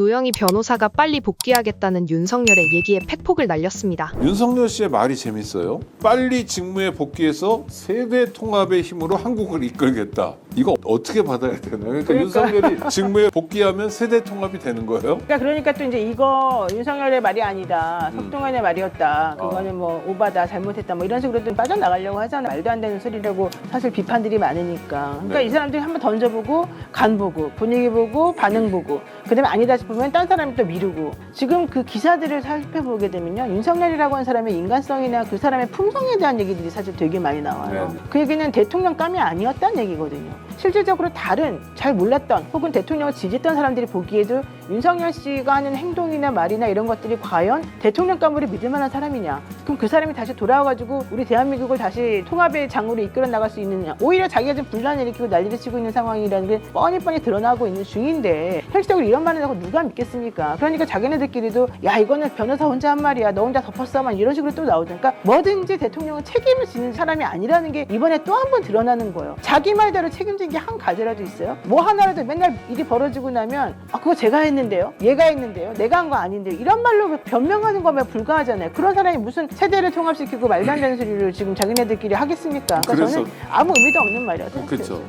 노영희 변호사가 빨리 복귀하겠다는 윤석열의 얘기에 팩폭을 날렸습니다. 윤석열 씨의 말이 재밌어요. 빨리 직무에 복귀해서 세대 통합의 힘으로 한국을 이끌겠다. 이거 어떻게 받아야 되나요? 그러니까, 그러니까. 윤석열이 직무에 복귀하면 세대 통합이 되는 거예요? 그러니까 그러니까 또 이제 이거 윤석열의 말이 아니다. 음. 석동환의 말이었다. 어. 그거는 뭐 오바다, 잘못했다. 뭐 이런 식으로 좀 빠져나가려고 하잖아. 말도 안 되는 소리라고 사실 비판들이 많으니까. 그러니까 네. 이 사람들이 한번 던져보고 간 보고 분위기 보고 반응 보고 그다음에 아니다 싶으면 딴 사람이 또 미루고 지금 그 기사들을 살펴보게 되면요 윤석열이라고 하는 사람의 인간성이나 그 사람의 품성에 대한 얘기들이 사실 되게 많이 나와요. 네. 그 얘기는 대통령감이 아니었다는 얘기거든요. 실질적으로 다른 잘 몰랐던 혹은 대통령을 지지했던 사람들이 보기에도 윤석열 씨가 하는 행동이나 말이나 이런 것들이 과연 대통령감으로 믿을 만한 사람이냐? 그럼 그 사람이 다시 돌아와가지고 우리 대한민국을 다시 통합의 장으로 이끌어 나갈 수 있느냐? 오히려 자기가 지금 분란을 일으키고 난리를 치고 있는 상황이라는 게 뻔히 뻔히 드러나고 있는 중인데 현실적으로 이런 말을 하고 누가 믿겠습니까? 그러니까 자기네들끼리도 야 이거는 변호사 혼자 한 말이야 너 혼자 덮었어만 이런 식으로 또 나오죠. 그러니까 뭐든지 대통령은 책임을 지는 사람이 아니라는 게 이번에 또 한 번 드러나는 거예요. 자기 말대로 책임진 게 한 가지라도 있어요. 뭐 하나라도 맨날 일이 벌어지고 나면 아 그거 제가 했는데 요, 얘가 했는데요, 내가 한 거 아닌데요 이런 말로 변명하는 거면 불가하잖아요. 그런 사람이 무슨 세대를 통합시키고 말도 안 되는 소리를 지금 자기네들끼리 하겠습니까? 그러니까 그래서- 저는 아무 의미도 없는 말이라고 생각해요. 그렇죠.